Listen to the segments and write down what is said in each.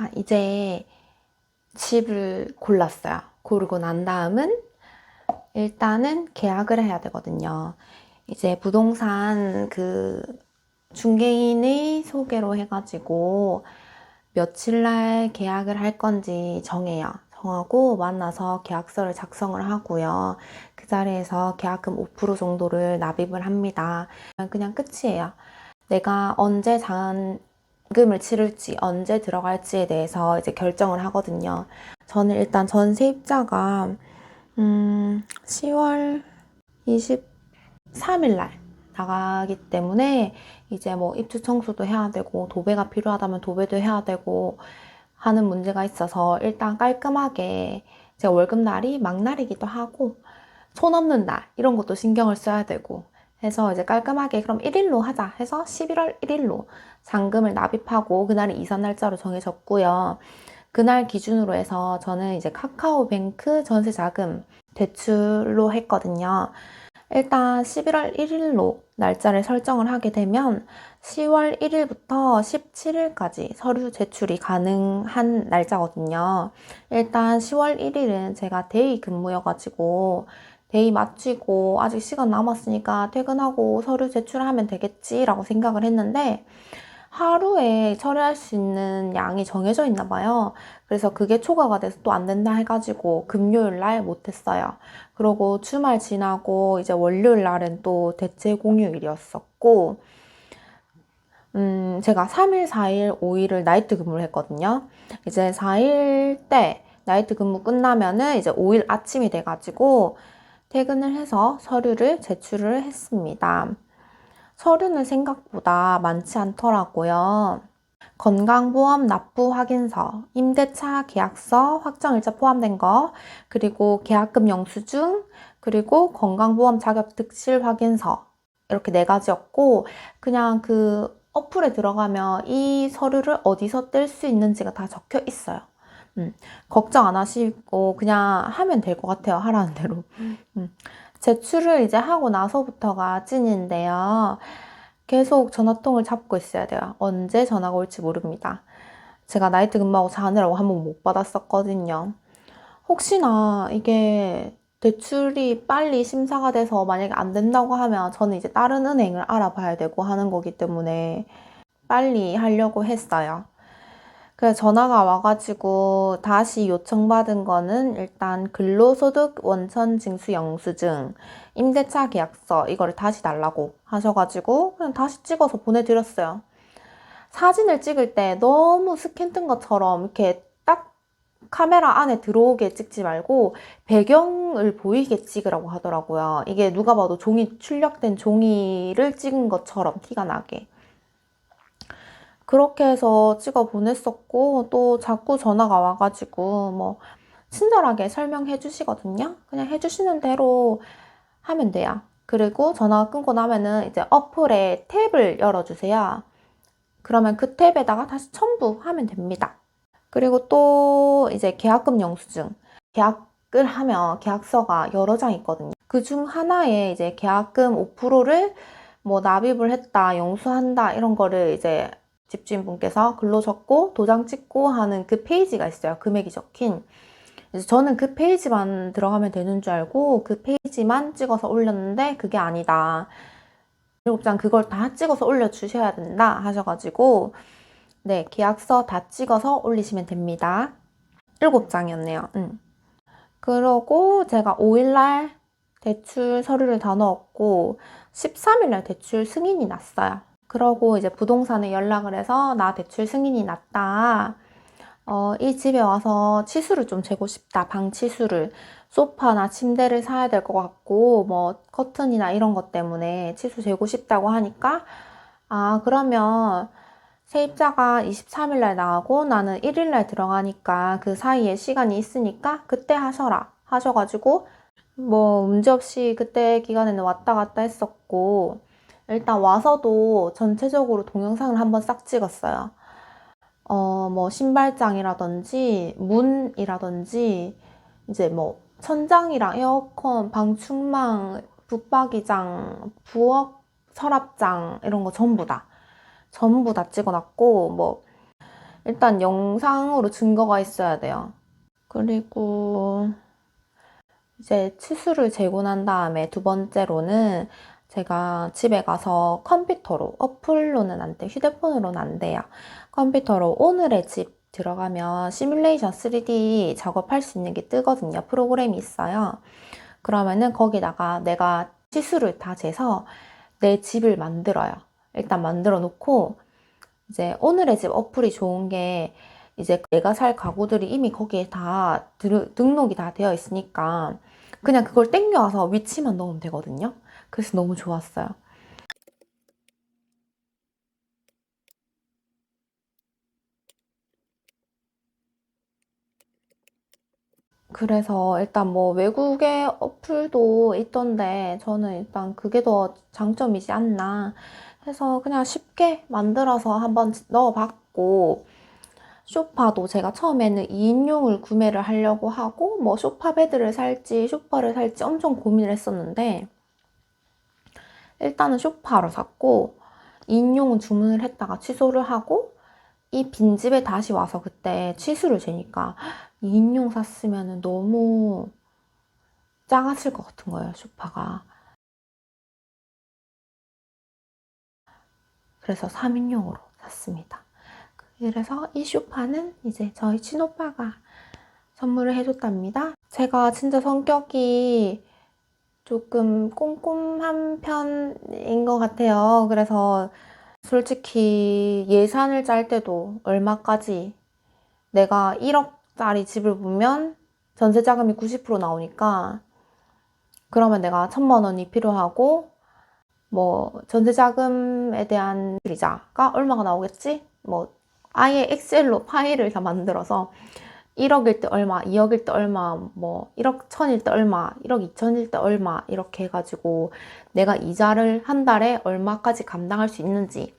자, 이제 집을 골랐어요. 고르고 난 다음은 일단은 계약을 해야 되거든요. 이제 부동산 그 중개인의 소개로 해가지고 며칠 날 계약을 할 건지 정해요. 정하고 만나서 계약서를 작성을 하고요. 그 자리에서 계약금 5% 정도를 납입을 합니다. 그냥 끝이에요. 내가 언제 잔 금을 치를지, 언제 들어갈지에 대해서 이제 결정을 하거든요. 저는 일단 전 세입자가, 음, 10월 23일 날 나가기 때문에 이제 뭐 입주 청소도 해야 되고, 도배가 필요하다면 도배도 해야 되고, 하는 문제가 있어서 일단 깔끔하게 제가 월급날이 막날이기도 하고, 손 없는 날, 이런 것도 신경을 써야 되고, 해서 이제 깔끔하게 그럼 1일로 하자 해서 11월 1일로 잔금을 납입하고 그날이 이산 날짜로 정해졌고요. 그날 기준으로 해서 저는 이제 카카오뱅크 전세 자금 대출로 했거든요. 일단 11월 1일로 날짜를 설정을 하게 되면 10월 1일부터 17일까지 서류 제출이 가능한 날짜거든요. 일단 10월 1일은 제가 데이 근무여가지고 데이 마치고 아직 시간 남았으니까 퇴근하고 서류 제출하면 되겠지라고 생각을 했는데 하루에 처리할 수 있는 양이 정해져 있나 봐요. 그래서 그게 초과가 돼서 또 안 된다 해가지고 금요일 날 못했어요. 그러고 주말 지나고 이제 월요일 날은 또 대체 공휴일이었었고, 음, 제가 3일, 4일, 5일을 나이트 근무를 했거든요. 이제 4일 때 나이트 근무 끝나면은 이제 5일 아침이 돼가지고 퇴근을 해서 서류를 제출을 했습니다. 서류는 생각보다 많지 않더라고요. 건강보험 납부 확인서, 임대차 계약서, 확정일자 포함된 거, 그리고 계약금 영수증, 그리고 건강보험 자격 득실 확인서. 이렇게 네 가지였고, 그냥 그 어플에 들어가면 이 서류를 어디서 뗄 수 있는지가 다 적혀 있어요. 음, 걱정 안 하시고 그냥 하면 될 것 같아요. 하라는 대로. 음, 제출을 이제 하고 나서부터가 찐인데요. 계속 전화통을 잡고 있어야 돼요. 언제 전화가 올지 모릅니다. 제가 나이트 근무하고 자느라고 한 번 못 받았었거든요. 혹시나 이게 대출이 빨리 심사가 돼서 만약에 안 된다고 하면 저는 이제 다른 은행을 알아봐야 되고 하는 거기 때문에 빨리 하려고 했어요. 그래서 전화가 와가지고 다시 요청받은 거는 일단 근로소득 원천 징수 영수증, 임대차 계약서 이거를 다시 달라고 하셔가지고 그냥 다시 찍어서 보내드렸어요. 사진을 찍을 때 너무 스캔 뜬 것처럼 이렇게 딱 카메라 안에 들어오게 찍지 말고 배경을 보이게 찍으라고 하더라고요. 이게 누가 봐도 종이 출력된 종이를 찍은 것처럼 티가 나게. 그렇게 해서 찍어 보냈었고, 또 자꾸 전화가 와가지고, 뭐, 친절하게 설명해 주시거든요. 그냥 해주시는 대로 하면 돼요. 그리고 전화가 끊고 나면은 이제 어플에 탭을 열어주세요. 그러면 그 탭에다가 다시 첨부하면 됩니다. 그리고 또 이제 계약금 영수증. 계약을 하면 계약서가 여러 장 있거든요. 그 중 하나에 이제 계약금 5%를 뭐 납입을 했다, 영수한다, 이런 거를 이제 집주인분께서 글로 적고 도장 찍고 하는 그 페이지가 있어요. 금액이 적힌. 그래서 저는 그 페이지만 들어가면 되는 줄 알고 그 페이지만 찍어서 올렸는데 그게 아니다. 일곱 장 그걸 다 찍어서 올려주셔야 된다 하셔가지고 네 계약서 다 찍어서 올리시면 됩니다. 일곱 장이었네요. 음. 그러고 제가 5일날 대출 서류를 다 넣었고 13일날 대출 승인이 났어요. 그러고 이제 부동산에 연락을 해서 나 대출 승인이 났다. 어, 이 집에 와서 치수를 좀 재고 싶다. 방 치수를. 소파나 침대를 사야 될 것 같고, 뭐, 커튼이나 이런 것 때문에 치수 재고 싶다고 하니까, 아, 그러면 세입자가 23일날 나가고 나는 1일날 들어가니까 그 사이에 시간이 있으니까 그때 하셔라. 하셔가지고, 뭐, 문제없이 그때 기간에는 왔다 갔다 했었고, 일단 와서도 전체적으로 동영상을 한번 싹 찍었어요. 어, 뭐, 신발장이라든지, 문이라든지, 이제 뭐, 천장이랑 에어컨, 방충망, 붙박이장, 부엌, 서랍장, 이런 거 전부 다. 전부 다 찍어놨고, 뭐, 일단 영상으로 증거가 있어야 돼요. 그리고 이제 치수를 재고 난 다음에 두 번째로는 제가 집에 가서 컴퓨터로, 어플로는 안 돼, 휴대폰으로는 안 돼요. 컴퓨터로 오늘의 집 들어가면 시뮬레이션 3D 작업할 수 있는 게 뜨거든요. 프로그램이 있어요. 그러면은 거기다가 내가 치수를 다 재서 내 집을 만들어요. 일단 만들어 놓고 이제 오늘의 집 어플이 좋은 게 이제 내가 살 가구들이 이미 거기에 다 들- 등록이 다 되어 있으니까 그냥 그걸 땡겨와서 위치만 넣으면 되거든요. 그래서 너무 좋았어요. 그래서 일단 뭐 외국의 어플도 있던데 저는 일단 그게 더 장점이지 않나 해서 그냥 쉽게 만들어서 한번 넣어봤고 소파도 제가 처음에는 2인용을 구매를 하려고 하고 뭐 소파 베드를 살지 소파를 살지 엄청 고민을 했었는데 일단은 소파로 샀고 2인용은 주문을 했다가 취소를 하고 이 빈집에 다시 와서 그때 치수를 재니까 2인용 샀으면 너무 작았을 것 같은 거예요, 소파가. 그래서 3인용으로 샀습니다. 그래서 이 소파는 이제 저희 친오빠가 선물을 해줬답니다. 제가 진짜 성격이 조금 꼼꼼한 편인 것 같아요. 그래서 솔직히 예산을 짤 때도 얼마까지 내가 1억짜리 집을 보면 전세 자금이 90% 나오니까 그러면 내가 천만 원이 필요하고 뭐 전세 자금에 대한 이자가 얼마가 나오겠지? 뭐 아예 엑셀로 파일을 다 만들어서 1억일 때 얼마, 2억일 때 얼마, 뭐 1억 1000일 때 얼마, 1억 2000일 때 얼마 이렇게 해가지고 내가 이자를 한 달에 얼마까지 감당할 수 있는지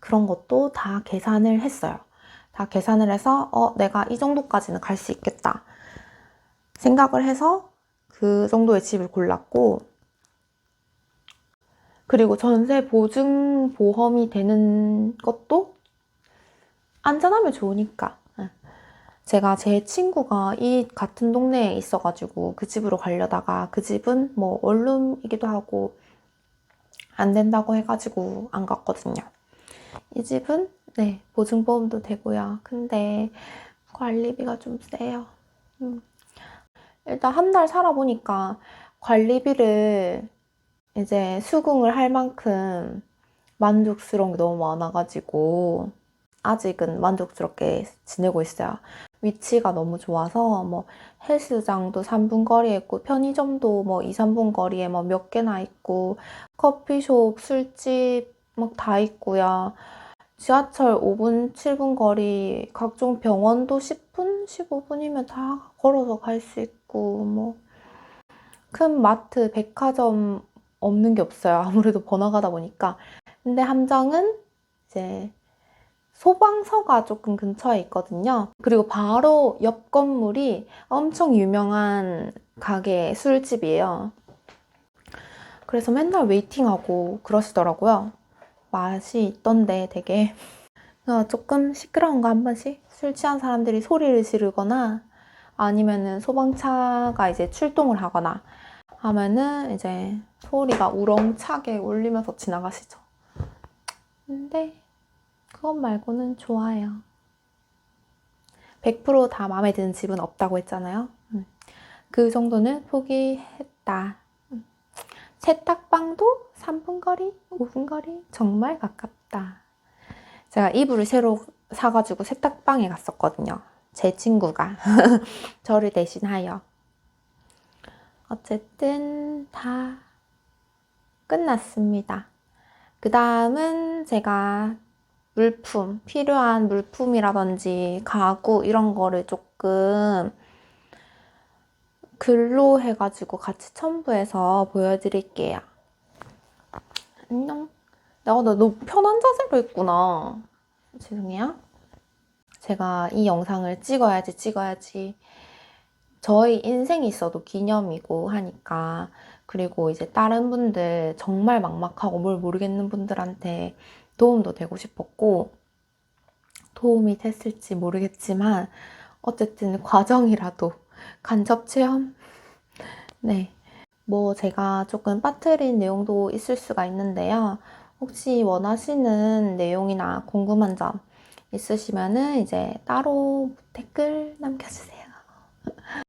그런 것도 다 계산을 했어요. 다 계산을 해서 어, 내가 이 정도까지는 갈 수 있겠다 생각을 해서 그 정도의 집을 골랐고 그리고 전세 보증 보험이 되는 것도 안전하면 좋으니까. 예. 제가 제 친구가 이 같은 동네에 있어가지고 그 집으로 가려다가 그 집은 뭐 원룸이기도 하고 안 된다고 해가지고 안 갔거든요. 이 집은 네 보증보험도 되고요. 근데 관리비가 좀 세요. 음. 일단 한 달 살아보니까 관리비를 이제 수긍을 할 만큼 만족스러운 게 너무 많아가지고 아직은 만족스럽게 지내고 있어요. 위치가 너무 좋아서 뭐 헬스장도 3분 거리에 있고 편의점도 뭐 2, 3분 거리에 뭐 몇 개나 있고 커피숍, 술집 막 다 있고요. 지하철 5분, 7분 거리 각종 병원도 10분, 15분이면 다 걸어서 갈 수 있고 뭐 큰 마트, 백화점 없는 게 없어요. 아무래도 번화가다 보니까. 근데 함정은 이제 소방서가 조금 근처에 있거든요. 그리고 바로 옆 건물이 엄청 유명한 가게 술집이에요. 그래서 맨날 웨이팅하고 그러시더라고요. 맛이 있던데 되게 조금 시끄러운 거 한 번씩 술 취한 사람들이 소리를 지르거나 아니면은 소방차가 이제 출동을 하거나 하면은 이제 소리가 우렁차게 울리면서 지나가시죠. 근데 그것 말고는 좋아요. 100%다 마음에 드는 집은 없다고 했잖아요. 음. 그 정도는 포기했다. 음. 세탁방도 3분 거리, 5분 거리 정말 가깝다. 제가 이불을 새로 사가지고 세탁방에 갔었거든요. 제 친구가 저를 대신하여. 어쨌든 다 끝났습니다. 그 다음은 제가 물품, 필요한 물품이라든지 가구 이런 거를 조금 글로 해가지고 같이 첨부해서 보여드릴게요. 안녕. 내가 나 너무 편한 자세로 했구나. 죄송해요. 제가 이 영상을 찍어야지 찍어야지 저희 인생이 있어도 기념이고 하니까 그리고 이제 다른 분들 정말 막막하고 뭘 모르겠는 분들한테 도움도 되고 싶었고 도움이 됐을지 모르겠지만 어쨌든 과정이라도 간접 체험? 네. 뭐 제가 조금 빠뜨린 내용도 있을 수가 있는데요. 혹시 원하시는 내용이나 궁금한 점 있으시면은 이제 따로 댓글 남겨주세요.